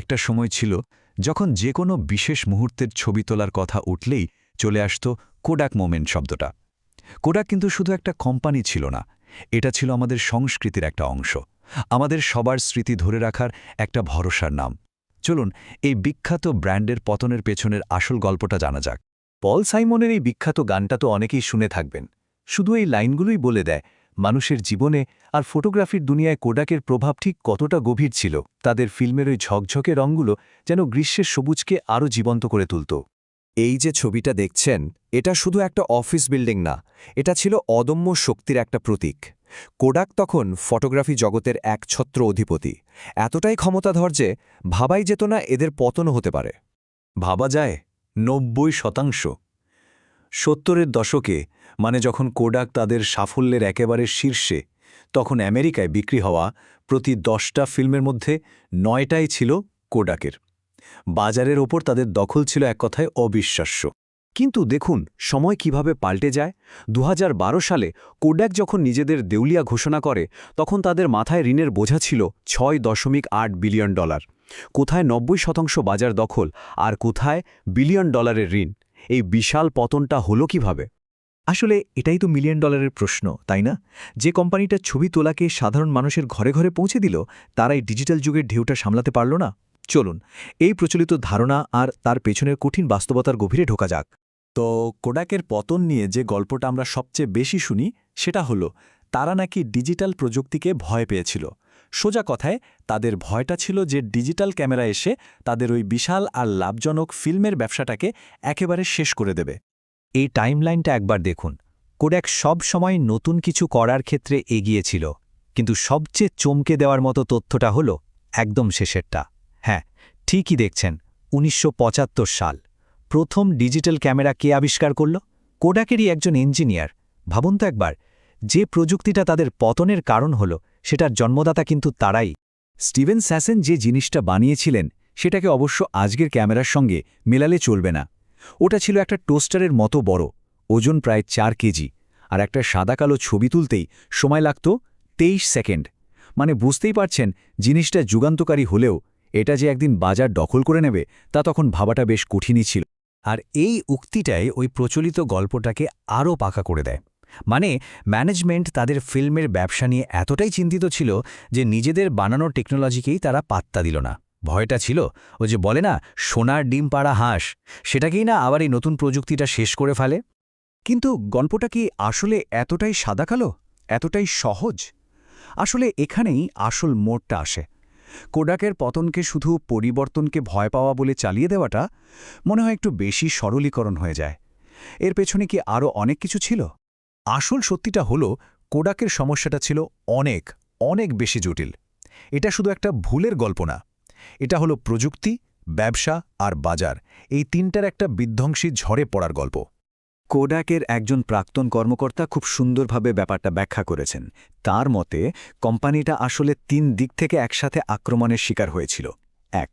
একটা সময় ছিল যখন যে কোনো বিশেষ মুহূর্তের ছবি তোলার কথা উঠলেই চলে আসত কোডাক মোমেন্ট শব্দটা। কোডাক কিন্তু শুধু একটা কোম্পানি ছিল না, এটা ছিল আমাদের সংস্কৃতির একটা অংশ, আমাদের সবার স্মৃতি ধরে রাখার একটা ভরসার নাম। চলুন, এই বিখ্যাত ব্র্যান্ডের পতনের পেছনের আসল গল্পটা জানা যাক। পল সাইমনের এই বিখ্যাত গানটা তো অনেকেই শুনে থাকবেন। শুধু এই লাইনগুলোই বলে দেয় মানুষের জীবনে আর ফটোগ্রাফির দুনিয়ায় কোডাকের প্রভাব ঠিক কতটা গভীর ছিল, তাদের ফিল্মের ওই ঝকঝকে রঙগুলো যেন গ্রীষ্মের সবুজকে আরও জীবন্ত করে তুলত। এই যে ছবিটা দেখছেন, এটা শুধু একটা অফিস বিল্ডিং না, এটা ছিল অদম্য শক্তির একটা প্রতীক। কোডাক তখন ফটোগ্রাফি জগতের এক ছত্র অধিপতি। এতটাই ক্ষমতাধর যে ভাবাই যেত না এদের পতনও হতে পারে। ভাবা যায় নব্বই শতাংশ। সত্তরের দশকে মানে যখন কোডাক তাদের সাফল্যের একেবারে শীর্ষে, তখন আমেরিকায় বিক্রি হওয়া প্রতি দশটা ফিল্মের মধ্যে নয়টাই ছিল কোডাকের। বাজারের ওপর তাদের দখল ছিল এক কথায় অবিশ্বাস্য। কিন্তু দেখুন, সময় কীভাবে পাল্টে যায়। দু হাজার বারো সালে কোডাক যখন নিজেদের দেউলিয়া ঘোষণা করে, তখন তাদের মাথায় ঋণের বোঝা ছিল ছয় দশমিক আট বিলিয়ন ডলার। কোথায় নব্বই শতাংশ বাজার দখল আর কোথায় বিলিয়ন ডলারের ঋণ? এই বিশাল পতনটা হলো কীভাবে? আসলে এটাই তো মিলিয়ন ডলারের প্রশ্ন, তাই না? যে কোম্পানিটা ছবি তোলাকে সাধারণ মানুষের ঘরে ঘরে পৌঁছে দিল, তারাই ডিজিটাল যুগের ঢেউটা সামলাতে পারল না? চলুন, এই প্রচলিত ধারণা আর তার পেছনের কঠিন বাস্তবতার গভীরে ঢোকা যাক। তো কোডাকের পতন নিয়ে যে গল্পটা আমরা সবচেয়ে বেশি শুনি, সেটা হলো, তারা নাকি ডিজিটাল প্রযুক্তিকে ভয় পেয়েছিল। সোজা কথায়, তাদের ভয়টা ছিল যে ডিজিটাল ক্যামেরা এসে তাদের ওই বিশাল আর লাভজনক ফিল্মের ব্যবসাটাকে একেবারে শেষ করে দেবে। এই টাইমলাইনটা একবার দেখুন। কোড্যাক সব সময় নতুন কিছু করার ক্ষেত্রে এগিয়েছিল কিন্তু সবচেয়ে চমকে দেওয়ার মতো তথ্যটা হল একদম শেষেরটা। হ্যাঁ ঠিকই দেখছেন, উনিশশো পঁচাত্তর সাল। প্রথম ডিজিটাল ক্যামেরা কে আবিষ্কার করল? কোডাকেরই একজন ইঞ্জিনিয়ার। ভাবুন তো একবার, যে প্রযুক্তিটা তাদের পতনের কারণ হল সেটার জন্মদাতা কিন্তু তারাই। স্টিভেন স্যাসেন যে জিনিসটা বানিয়েছিলেন, সেটাকে অবশ্য আজকের ক্যামেরার সঙ্গে মেলালে চলবে না। ওটা ছিল একটা টোস্টারের মতো বড়, ওজন প্রায় চার কেজি, আর একটা সাদা কালো ছবি তুলতেই সময় লাগত তেইশ সেকেন্ড। মানে বুঝতেই পারছেন, জিনিসটা যুগান্তকারী হলেও এটা যে একদিন বাজার দখল করে নেবে, তা তখন ভাবাটা বেশ কঠিনই ছিল। আর এই উক্তিটাই ওই প্রচলিত গল্পটাকে আরও পাকা করে দেয়। মানে ম্যানেজমেন্ট তাদের ফিল্মের ব্যবসা নিয়ে এতটাই চিন্তিত ছিল যে নিজেদের বানানোর টেকনোলজিকেই তারা পাত্তা দিল না। ভয়টা ছিল ও যে বলে না, সোনার ডিম পাড়া হাঁস, সেটাকেই না আবার এই নতুন প্রযুক্তিটা শেষ করে ফেলে? কিন্তু গল্পটা কি আসলে এতটাই সাদাকালো? এতটাই সহজ? আসলে এখানেই আসল মোড়টা আসে। কোডাকের পতনকে শুধু পরিবর্তনকে ভয় পাওয়া বলে চালিয়ে দেওয়াটা মনে হয় একটু বেশি সরলীকরণ হয়ে যায়। এর পেছনে কি আরও অনেক কিছু ছিল? আসল সত্যিটা হলো, কোডাকের সমস্যাটা ছিল অনেক অনেক বেশি জটিল। এটা শুধু একটা ভুলের গল্প না। এটা হলো প্রযুক্তি, ব্যবসা আর বাজার, এই তিনটার একটা বিধ্বংসী ঝড়ে পড়ার গল্প। কোডাকের একজন প্রাক্তন কর্মকর্তা খুব সুন্দরভাবে ব্যাপারটা ব্যাখ্যা করেছেন। তার মতে, কোম্পানিটা আসলে তিন দিক থেকে একসাথে আক্রমণের শিকার হয়েছিল। এক,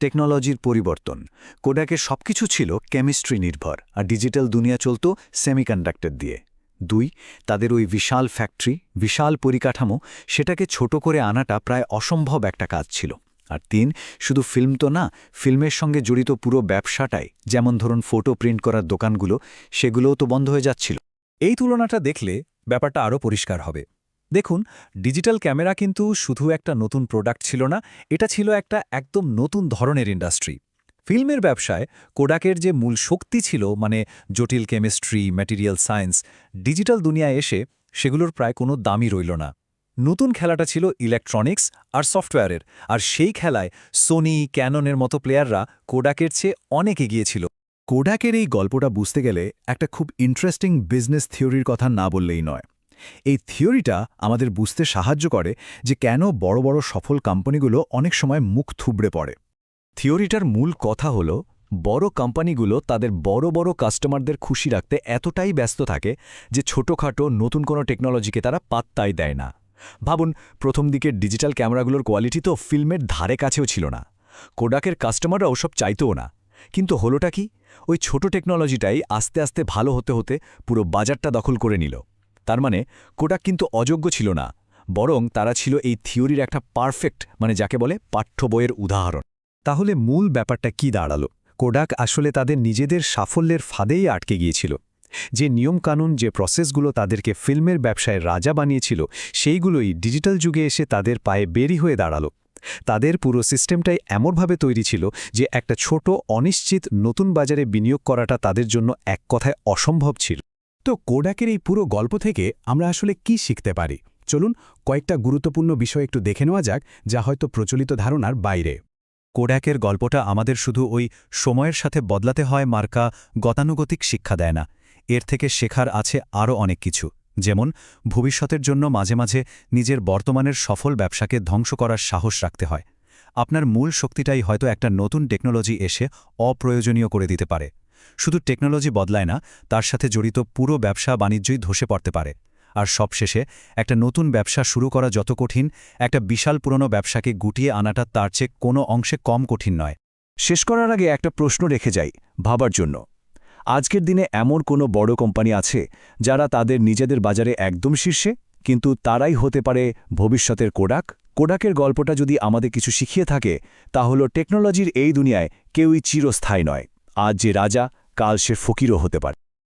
টেকনোলজির পরিবর্তন। কোডাকের সবকিছু ছিল কেমিস্ট্রি নির্ভর, আর ডিজিটাল দুনিয়া চলত সেমিকন্ডাক্টর দিয়ে। দুই, তাদের ওই বিশাল ফ্যাক্টরি, বিশাল পরিকাঠামো, সেটাকে ছোট করে আনাটা প্রায় অসম্ভব একটা কাজ ছিল। আর তিন, শুধু ফিল্ম তো না, ফিল্মের সঙ্গে জড়িত পুরো ব্যবসাটাই, যেমন ধরুন ফটো প্রিন্ট করার দোকানগুলো, সেগুলোও তো বন্ধ হয়ে যাচ্ছিল। এই তুলনাটা দেখলে ব্যাপারটা আরও পরিষ্কার হবে। দেখুন, ডিজিটাল ক্যামেরা কিন্তু শুধু একটা নতুন প্রোডাক্ট ছিল না, এটা ছিল একটা একদম নতুন ধরনের ইন্ডাস্ট্রি। ফিল্মের ব্যবসায় কোডাকের যে মূল শক্তি ছিল মানে জটিল কেমিস্ট্রি ম্যাটেরিয়াল সায়েন্স ডিজিটাল দুনিয়ায় এসে সেগুলোর প্রায় কোনো দামই রইল না। নতুন খেলাটা ছিল ইলেকট্রনিক্স আর সফটওয়্যারের আর সেই খেলায় সোনি ক্যাননের মতো প্লেয়াররা কোডাকের চেয়ে অনেক এগিয়েছিল কোডাকের এই গল্পটা বুঝতে গেলে একটা খুব ইন্টারেস্টিং বিজনেস থিওরির কথা না বললেই নয়। এই থিওরিটা আমাদের বুঝতে সাহায্য করে যে কেন বড় বড় সফল কোম্পানিগুলো অনেক সময় মুখ থুবড়ে পড়ে। থিওরিটার মূল কথা হল, বড় কোম্পানিগুলো তাদের বড় বড় কাস্টমারদের খুশি রাখতে এতটাই ব্যস্ত থাকে যে ছোটখাটো নতুন কোনো টেকনোলজিকে তারা পাত্তাই দেয় না। ভাবুন, প্রথম দিকের ডিজিটাল ক্যামেরাগুলোর কোয়ালিটি তো ফিল্মের ধারে কাছেও ছিল না। কোডাকের কাস্টমাররা ওসব চাইতেও না। কিন্তু হলোটা কি? ওই ছোট টেকনোলজিটাই আস্তে আস্তে ভালো হতে হতে পুরো বাজারটা দখল করে নিল। তার মানে কোডাক কিন্তু অযোগ্য ছিল না, বরং তারা ছিল এই থিওরির একটা পারফেক্ট মানে যাকে বলে পাঠ্য বইয়ের উদাহরণ। তাহলে মূল ব্যাপারটা কি দাঁড়াল? কোডাক আসলে তাদের নিজেদের সাফল্যের ফাঁদেই আটকে গিয়েছিল। যে নিয়মকানুন, যে প্রসেসগুলো তাদেরকে ফিল্মের ব্যবসায় রাজা বানিয়েছিল, সেইগুলোই ডিজিটাল যুগে এসে তাদের পায়ে বেরি হয়ে দাঁড়াল। তাদের পুরো সিস্টেমটাই এমনভাবে তৈরি ছিল যে একটা ছোট, অনিশ্চিত, নতুন বাজারে বিনিয়োগ করাটা তাদের জন্য এক কথায় অসম্ভব ছিল। তো কোডাকের এই পুরো গল্প থেকে আমরা আসলে কি শিখতে পারি? চলুন কয়েকটা গুরুত্বপূর্ণ বিষয় একটু দেখে নেওয়া যাক, যা হয়তো প্রচলিত ধারণার বাইরে। কোডাকের গল্পটা আমাদের শুধু ওই সময়ের সাথে বদলাতে হয় মার্কা গতানুগতিক শিক্ষা দেয় না। এর থেকে শেখার আছে আরও অনেক কিছু। যেমন, ভবিষ্যতের জন্য মাঝে মাঝে নিজের বর্তমানের সফল ব্যবসাকে ধ্বংস করার সাহস রাখতে হয়। আপনার মূল শক্তিটাই হয়তো একটা নতুন টেকনোলজি এসে অপ্রয়োজনীয় করে দিতে পারে। শুধু টেকনোলজি বদলায় না, তার সাথে জড়িত পুরো ব্যবসা বাণিজ্যই ধসে পড়তে পারে। আর সবশেষে একটা নতুন ব্যবসা শুরু করা যত কঠিন, একটা বিশাল পুরনো ব্যবসাকে গুটিয়ে আনাটা তার চেয়ে কোনো অংশে কম কঠিন নয়। শেষ করার আগে একটা প্রশ্ন রেখে যাই ভাবার জন্য। আজকের দিনে এমন কোনো বড় কোম্পানি আছে যারা তাদের নিজেদের বাজারে একদম শীর্ষে, কিন্তু তারাই হতে পারে ভবিষ্যতের কোডাক? কোডাকের গল্পটা যদি আমাদের কিছু শিখিয়ে থাকে তা হল টেকনোলজির এই দুনিয়ায় কেউই চিরস্থায়ী নয়। আজ যে রাজা, কাল সে ফকিরও হতে পারে।